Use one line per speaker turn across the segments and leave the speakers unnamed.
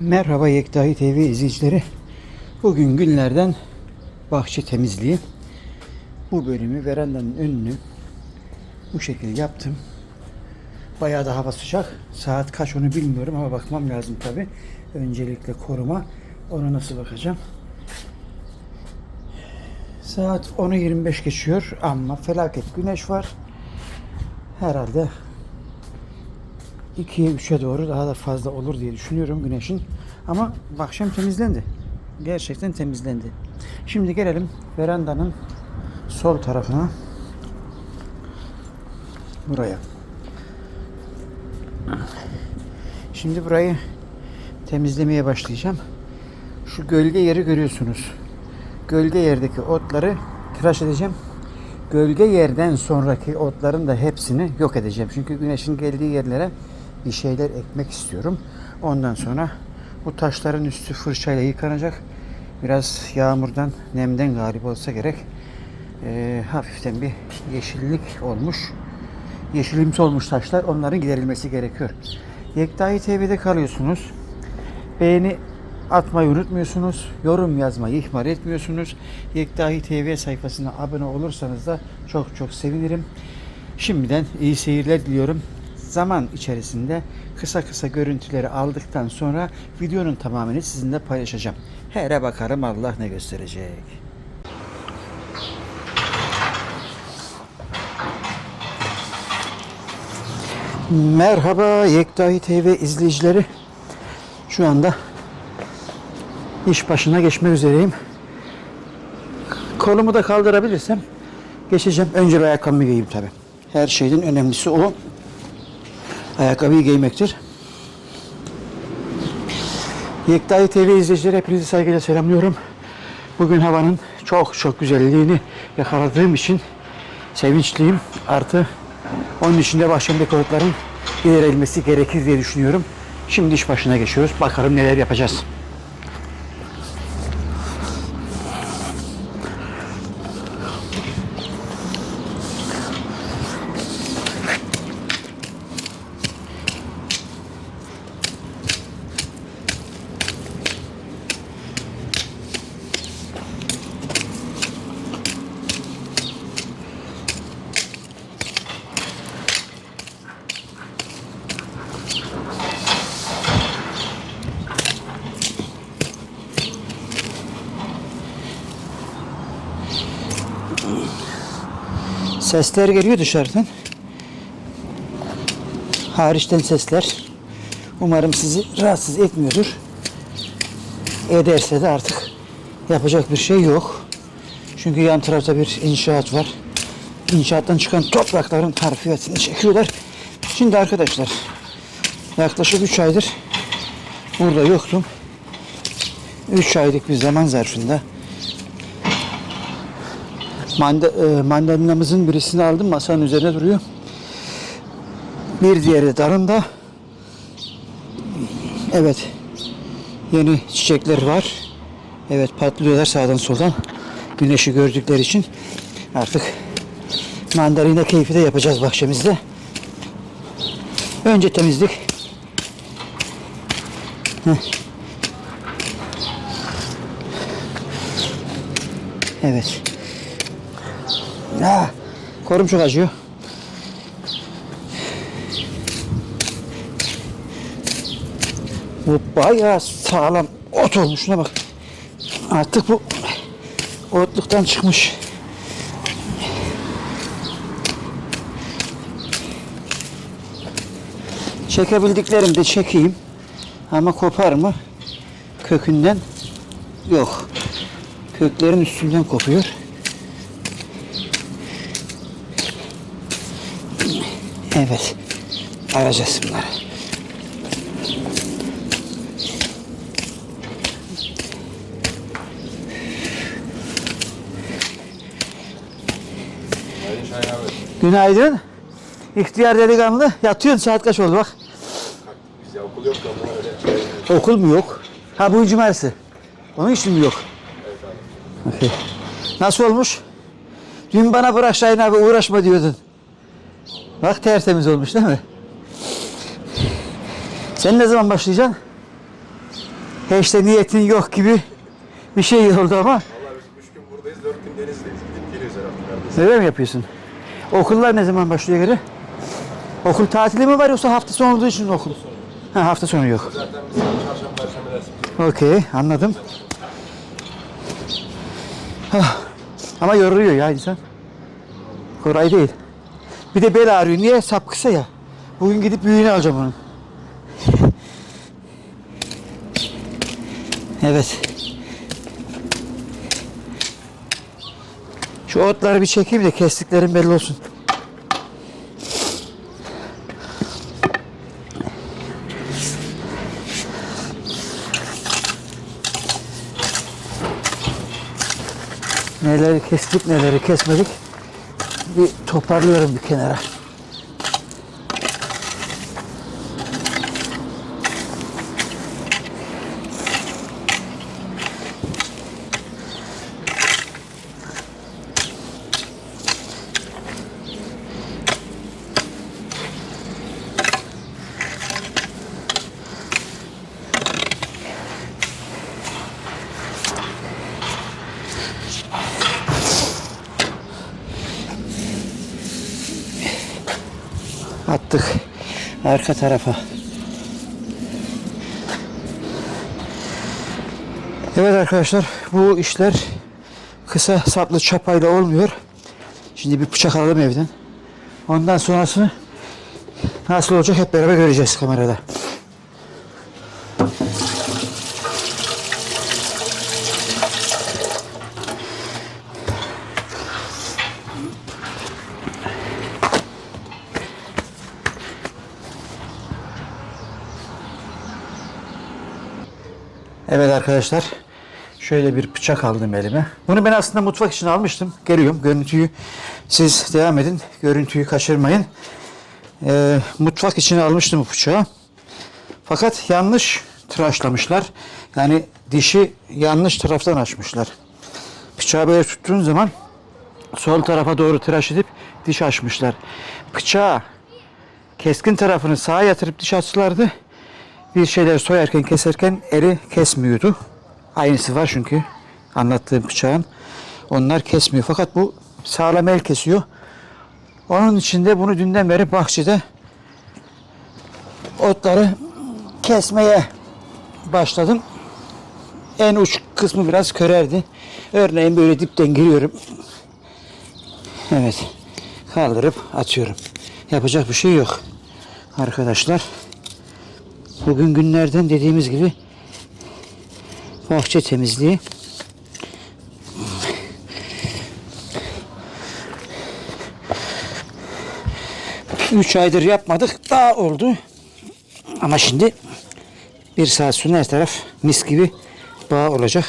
Merhaba Yektahi TV izleyicileri. Bugün günlerden bahçe temizliği. Bu bölümü verandanın önünü bu şekilde yaptım. Bayağı da hava sıcak. Saat kaç onu bilmiyorum ama bakmam lazım tabi. Öncelikle koruma. Ona nasıl bakacağım? Saat 10'u 25 geçiyor ama felaket güneş var. Herhalde 2'ye 3'e doğru daha da fazla olur diye düşünüyorum güneşin. Ama akşam temizlendi. Gerçekten temizlendi. Şimdi gelelim verandanın sol tarafına. Buraya. Şimdi burayı temizlemeye başlayacağım. Şu gölge yeri görüyorsunuz. Gölge yerdeki otları tıraş edeceğim. Gölge yerden sonraki otların da hepsini yok edeceğim. Çünkü güneşin geldiği yerlere bir şeyler ekmek istiyorum. Ondan sonra bu taşların üstü fırçayla yıkanacak. Biraz yağmurdan, nemden galip olsa gerek. Ee, hafiften bir yeşillik olmuş. Yeşilimsi olmuş taşlar. Onların giderilmesi gerekiyor. Yektahi TV'de kalıyorsunuz. Beğeni atmayı unutmuyorsunuz. Yorum yazmayı ihmal etmiyorsunuz. Yektahi TV sayfasına abone olursanız da çok çok sevinirim. Şimdiden iyi seyirler diliyorum. Zaman içerisinde kısa kısa görüntüleri aldıktan sonra videonun tamamını sizinle paylaşacağım. Here bakarım Allah ne gösterecek. Merhaba Yektahi TV izleyicileri. Şu anda iş başına geçmek üzereyim. Kolumu da kaldırabilirsem geçeceğim. Önce bir ayakkabımı giyeyim tabi. Her şeyden önemlisi o. Ayakkabıyı giymektir. Yektahi TV izleyicileri hepinizi saygıyla selamlıyorum. Bugün havanın çok çok güzelliğini yakaladığım için sevinçliyim. Artı onun için de bahçemdeki otların giderilmesi gerekir diye düşünüyorum. Şimdi iş başına geçiyoruz. Bakalım neler yapacağız. Sesler geliyor dışarıdan. Hariçten sesler. Umarım sizi rahatsız etmiyordur. Ederse de artık yapacak bir şey yok. Çünkü yan tarafta bir inşaat var. İnşaattan çıkan toprakların harfiyatını çekiyorlar. Şimdi arkadaşlar yaklaşık 3 aydır burada yoktum. 3 aylık bir zaman zarfında Manda, e, mandalinamızın birisini aldım masanın üzerine duruyor. Bir diğeri darında. Evet. Yeni çiçekler var. Evet patlıyorlar sağdan soldan. Güneşi gördükleri için artık mandalina keyfi de yapacağız bahçemizde. Önce temizlik. Heh. Evet. Ah, korum çok acıyor. Bu bayağı sağlam ot olmuş. Şuna bak. Artık bu otluktan çıkmış. Çekebildiklerim de çekeyim. Ama kopar mı? Kökünden yok. Köklerin üstünden kopuyor. Evet. Arayacağız bunları. Günaydın. İhtiyar delikanlı. Yatıyorsun saat kaç oldu bak.
Bizde okul yok da öyle.
Okul mu yok? Ha bugün cumartesi. Onun için mi yok? Okey. Nasıl olmuş? Dün bana bırak Şahin abi uğraşma diyordun. Bak tertemiz olmuş değil mi? Sen ne zaman başlayacaksın? Hiç de niyetin yok gibi bir şey oldu ama.
Vallahi biz 3 gün buradayız, 4 gün denizdeyiz. Gidip geliyoruz her hafta neredeyse.
Öyle mi yapıyorsun? Okullar ne zaman başlıyor göre? Okul tatili mi var yoksa hafta sonu olduğu için okul? Ha, hafta sonu yok.
Zaten biz çarşamba, perşembe dersimiz.
Okey anladım. Ah, Ama yoruyor ya insan. Kolay değil. Bir de bel ağrıyor. Niye? Sap kısa ya. Bugün gidip büyüğünü alacağım onun. Evet. Şu otları bir çekeyim de kestiklerim belli olsun. Neleri kestik neleri kesmedik. Bir toparlıyorum bir kenara. Arka tarafa. Evet arkadaşlar bu işler kısa saplı çapayla olmuyor. Şimdi bir bıçak alalım evden. Ondan sonrasını nasıl olacak hep beraber göreceğiz kamerada. Evet arkadaşlar. Şöyle bir bıçak aldım elime. Bunu ben aslında mutfak için almıştım. Geliyorum. Görüntüyü siz devam edin. Görüntüyü kaçırmayın. Ee, mutfak için almıştım bu bıçağı. Fakat yanlış tıraşlamışlar. Yani dişi yanlış taraftan açmışlar. Bıçağı böyle tuttuğun zaman sol tarafa doğru tıraş edip diş açmışlar. Bıçağı keskin tarafını sağa yatırıp diş açsalardı bir şeyler soyarken keserken eli kesmiyordu. Aynısı var çünkü anlattığım bıçağın. Onlar kesmiyor. Fakat bu sağlam el kesiyor. Onun için de bunu dünden beri bahçede otları kesmeye başladım. En uç kısmı biraz körerdi. Örneğin böyle dipten giriyorum. Evet. Kaldırıp atıyorum. Yapacak bir şey yok. Arkadaşlar. Bugün günlerden dediğimiz gibi bahçe temizliği. Üç aydır yapmadık. Daha oldu. Ama şimdi bir saat sonra her taraf mis gibi bağ olacak.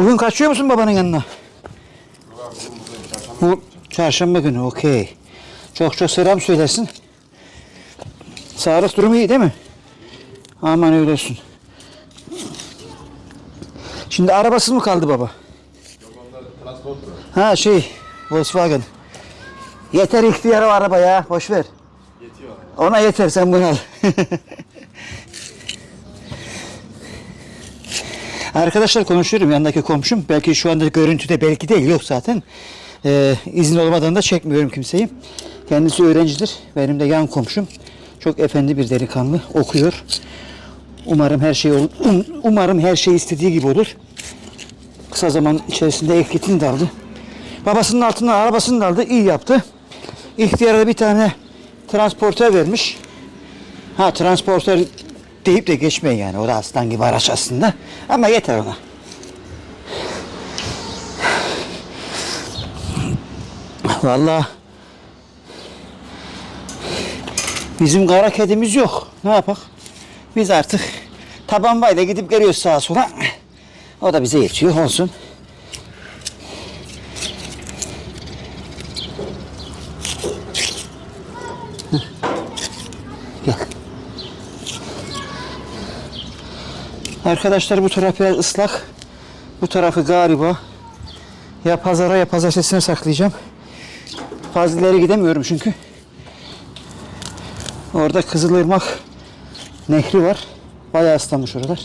Bugün kaçıyor musun babanın yanına? Bu çarşamba günü okey. Çok çok selam söylersin. Sağlık durumu iyi değil mi? Aman öyle olsun. Şimdi arabasız mı kaldı baba? Ha şey Volkswagen. Yeter ihtiyar o araba ya. Boş ver.
Yetiyor.
Ona yeter sen bunu al. Arkadaşlar konuşuyorum yanındaki komşum. Belki şu anda görüntüde belki değil yok zaten. Ee, izin olmadan da çekmiyorum kimseyi. Kendisi öğrencidir. Benim de yan komşum. Çok efendi bir delikanlı. Okuyor. Umarım her şey ol- um- umarım her şey istediği gibi olur. Kısa zaman içerisinde ehliyetini de aldı. Babasının altından arabasını da aldı. İyi yaptı. İhtiyara da bir tane transporter vermiş. Ha transporter deyip de geçmeyin yani. O da aslan gibi araç aslında. Ama yeter ona. Vallahi bizim kara kedimiz yok. Ne yapak? Biz artık tabanbayla gidip geliyoruz sağa sola. O da bize yetiyor. Olsun. Arkadaşlar bu taraf biraz ıslak. Bu tarafı galiba Ya pazara ya pazartesine saklayacağım. Fazla ileri gidemiyorum çünkü. Orada Kızılırmak Nehri var. Bayağı ıslamış oralar.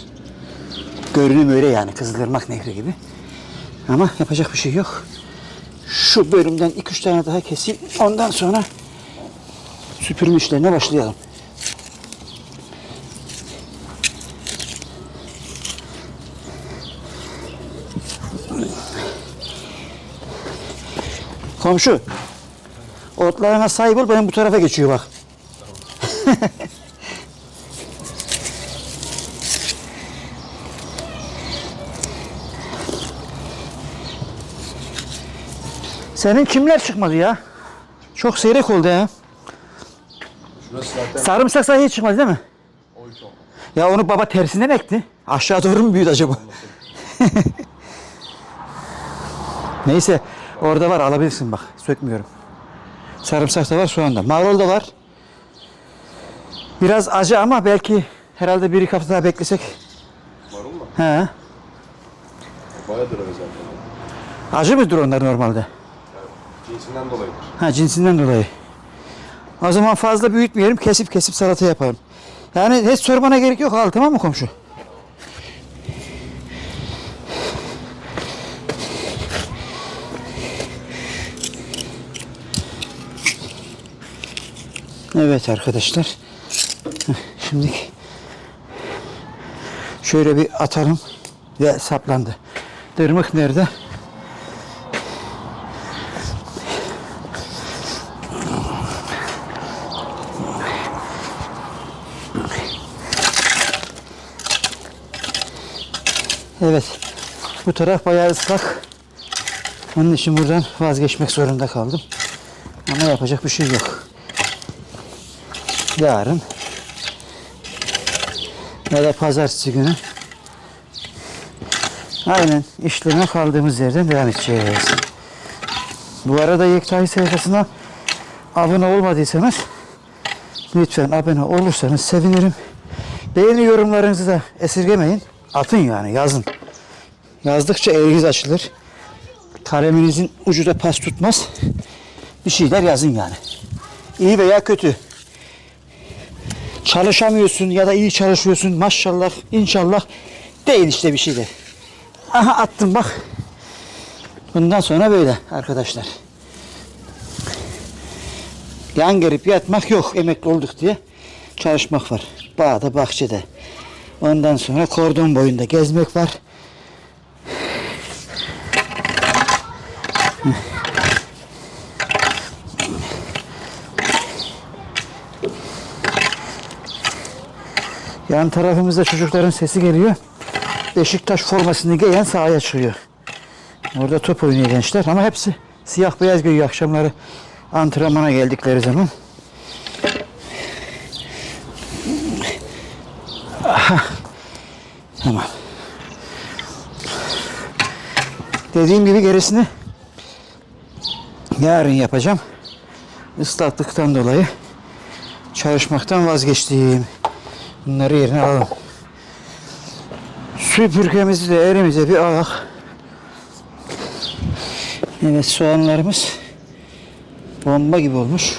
Görünüm öyle yani Kızılırmak Nehri gibi. Ama yapacak bir şey yok. Şu bölümden 2-3 tane daha keseyim. Ondan sonra süpürme işlerine başlayalım. Komşu. Otlarına sahip ol benim bu tarafa geçiyor bak. Senin kimler çıkmadı ya? Çok seyrek oldu ya.
Zaten
Sarımsak sahi hiç çıkmadı değil mi?
o hiç olmadı.
Ya onu baba tersinden ekti. Aşağı doğru mu büyüdü acaba? Neyse orada var alabilirsin bak sökmüyorum. Sarımsak da var soğan da. Marul da var. Biraz acı ama belki herhalde bir iki hafta daha beklesek.
Marul mu?
He.
Bayağıdır öyle zaten.
Acı mıdır onlar normalde?
Cinsinden dolayıdır.
Ha cinsinden dolayı. O zaman fazla büyütmeyelim kesip kesip salata yapalım. Yani hiç sormana gerek yok al tamam mı komşu? Evet arkadaşlar. Şimdi şöyle bir atalım ve saplandı. Dırmık nerede? Evet. Bu taraf bayağı ıslak. Onun için buradan vazgeçmek zorunda kaldım. Ama yapacak bir şey yok. Yarın ya da pazartesi günü aynen işlerine kaldığımız yerden devam edeceğiz. Bu arada Yekta'yı sayfasına abone olmadıysanız lütfen abone olursanız sevinirim. Beğeni yorumlarınızı da esirgemeyin. Atın yani yazın. Yazdıkça eliniz açılır. Kaleminizin ucu da pas tutmaz. Bir şeyler yazın yani. İyi veya kötü. Çalışamıyorsun ya da iyi çalışıyorsun maşallah inşallah değil işte bir şeyler. Aha attım bak. Bundan sonra böyle arkadaşlar. Yan gelip yatmak yok emekli olduk diye çalışmak var. Bağda bahçede. Ondan sonra kordon boyunda gezmek var. Yan tarafımızda çocukların sesi geliyor. Beşiktaş formasını giyen sahaya çıkıyor. Orada top oynuyor gençler ama hepsi siyah beyaz giyiyor akşamları antrenmana geldikleri zaman. Tamam. Dediğim gibi gerisini yarın yapacağım. Islattıktan dolayı çalışmaktan vazgeçtim. Bunları yerine alalım. Süpürgemizi de elimize bir alak. Evet soğanlarımız bomba gibi olmuş.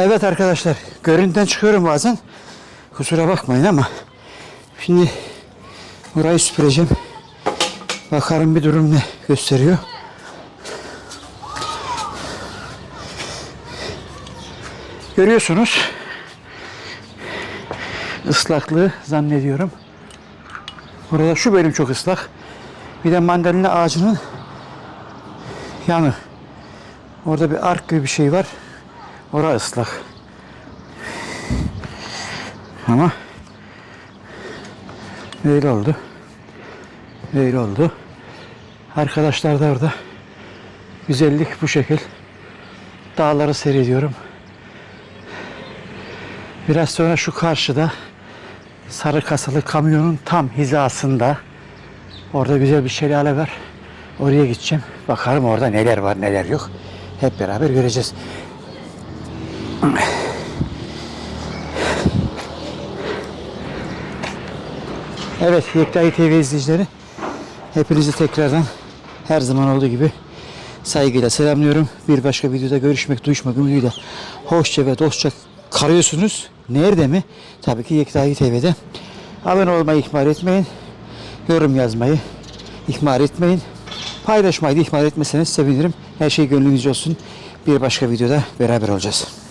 Evet arkadaşlar, görüntüden çıkıyorum bazen. Kusura bakmayın ama şimdi burayı süpüreceğim. Bakarım bir durum ne gösteriyor. Görüyorsunuz. Islaklığı zannediyorum. Burada şu bölüm çok ıslak. Bir de mandalina ağacının yanı. Orada bir ark gibi bir şey var. Orası ıslak. Ama böyle oldu. Böyle oldu. Arkadaşlar da orada. Güzellik bu şekil. Dağları seyrediyorum. Biraz sonra şu karşıda sarı kasalı kamyonun tam hizasında orada güzel bir şelale var. Oraya gideceğim. Bakalım orada neler var neler yok. Hep beraber göreceğiz. Evet Yekta'yı TV izleyicileri hepinizi tekrardan her zaman olduğu gibi saygıyla selamlıyorum. Bir başka videoda görüşmek, duyuşmak umuduyla hoşça ve dostça kalıyorsunuz. Nerede mi? Tabii ki Yekta'yı TV'de. Abone olmayı ihmal etmeyin. Yorum yazmayı ihmal etmeyin. Paylaşmayı da ihmal etmeseniz sevinirim. Her şey gönlünüzce olsun. Bir başka videoda beraber olacağız.